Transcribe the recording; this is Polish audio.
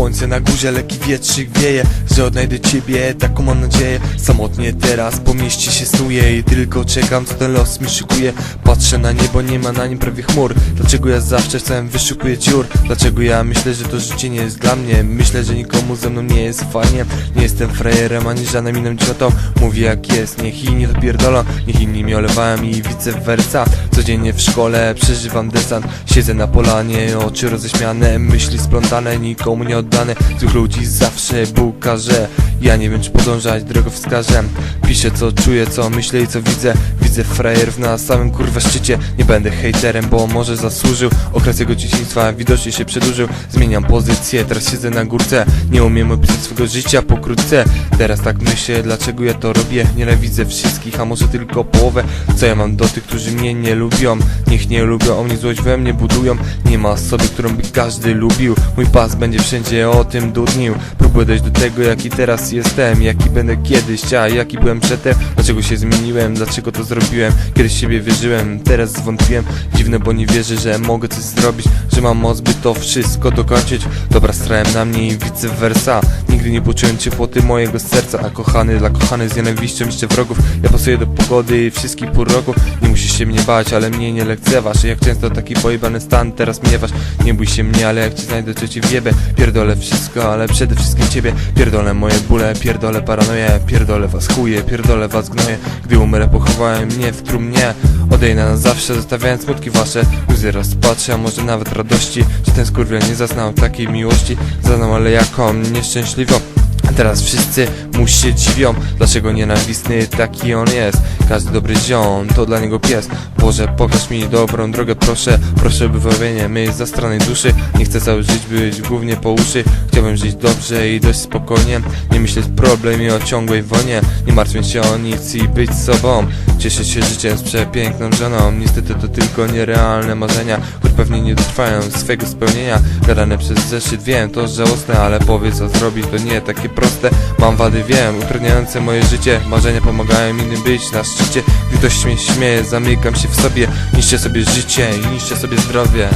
Słońce na górze, lekki wietrzyk wieje Że odnajdę ciebie, taką mam nadzieję. Samotnie teraz po mieście się snuję I tylko czekam, co ten los mi szykuje. Patrzę na niebo, nie ma na nim prawie chmur. Dlaczego ja zawsze w całym wyszukuję dziur? Dlaczego ja myślę, że to życie nie jest dla mnie? Myślę, że nikomu ze mną nie jest fajnie. Nie jestem frajerem, ani żadnym innym ciotą Mówię jak jest, niech inni to pierdolą Niech inni mnie olewają i vice versa. Codziennie w szkole przeżywam desant. Siedzę na polanie, oczy roześmiane Myśli splątane, nikomu nie oddane Tych ludzi zawsze Bóg każe Ja nie wiem czy podążać drogowskarzem Piszę co czuję, co myślę i co widzę. Widzę frajerów na samym kurwa szczycie. Nie będę hejterem, bo może zasłużył. Okres jego dzieciństwa widocznie się przedłużył. Zmieniam pozycję, teraz siedzę na górce. Nie umiem opisać swego życia pokrótce. Teraz tak myślę, dlaczego ja to robię? Nienawidzę wszystkich, a może tylko połowę? Co ja mam do tych, którzy mnie nie lubią? Niech nie lubią, o mnie złość we mnie budują. Nie ma osoby, którą by każdy lubił. Mój pas będzie wszędzie o tym dudnił. Próbuję dojść do tego, jaki teraz jestem Jaki będę kiedyś, a jaki byłem przedtem. Dlaczego się zmieniłem, dlaczego to zrobiłem? Kiedyś siebie wierzyłem, teraz zwątpiłem. Dziwne, bo nie wierzę, że mogę coś zrobić Że mam moc, by to wszystko dokończyć. Dobra, strałem na mnie i vice versa Nigdy nie poczułem ciepłoty mojego serca A kochany dla kochanych z nienawiścią jeszcze wrogów. Ja pasuję do pogody i wszystkich pór roku. Nie musisz się mnie bać, ale mnie nie lekceważ. Jak często taki pojebany stan teraz miewasz? Nie bój się mnie, ale jak ci znajdę, to ci wiebę Pierdolę wszystko, ale przede wszystkim ciebie. Pierdolę moje bóle, pierdolę paranoję. Pierdolę was chuje, pierdolę was gnoję Gdy umrę, pochowałem mnie w trumnie Odejdę na zawsze, zostawiając smutki wasze Łzy rozpatrzę, a może nawet radości Że ten skurwiel nie zaznał takiej miłości. Zaznał, ale jaką nieszczęśliwą a Teraz wszyscy mu się dziwią Dlaczego nienawistny taki on jest. Każdy dobry ziom to dla niego pies. Boże pokaż mi dobrą drogę proszę Proszę by wybawienie mej zastranej duszy. Nie chcę cały żyć być głównie po uszy. Chciałbym żyć dobrze i dość spokojnie. Nie myśleć problem i o ciągłej wonie Nie martwić się o nic i być sobą. Cieszyć się życiem z przepiękną żoną. Niestety to tylko nierealne marzenia Pewnie nie dotrwają swego spełnienia. Gadane przez zeszyt wiem, to żałosne Ale powiedz co zrobić to nie takie proste. Mam wady wiem, utrudniające moje życie. Marzenia pomagają innym być na szczycie. Gdy ktoś mnie śmieje, zamykam się w sobie. Niszczę sobie życie i niszczę sobie zdrowie